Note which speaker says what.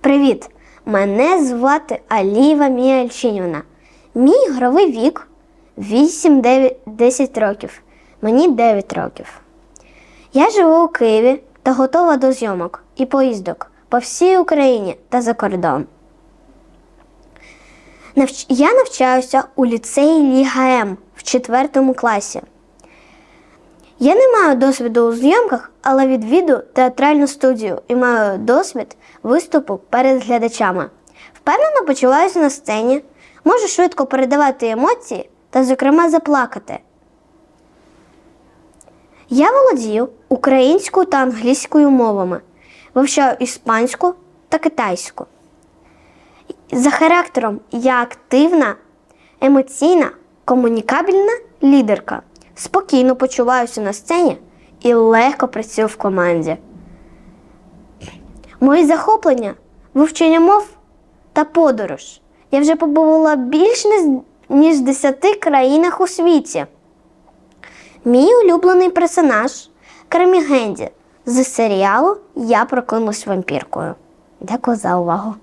Speaker 1: Привіт! Мене звати Аліва Міальчинівна. Мій ігровий вік 8-10 років. Мені 9 років. Я живу у Києві та готова до зйомок і поїздок по всій Україні та за кордон. Я навчаюся у ліцеї Ліга М в 4 класі. Я не маю досвіду у зйомках, але відвіду театральну студію і маю досвід виступу перед глядачами. Впевнено почуваюся на сцені, можу швидко передавати емоції та, зокрема, заплакати. Я володію українською та англійською мовами, вивчаю іспанську та китайську. За характером я активна, емоційна, комунікабельна лідерка. Спокійно почуваюся на сцені і легко працюю в команді. Мої захоплення вивчення мов та подорож. Я вже побувала більш ніж- в 10 країнах у світі. Мій улюблений персонаж Кермі Генді з серіалу Я прокинулась вампіркою. Дякую за увагу.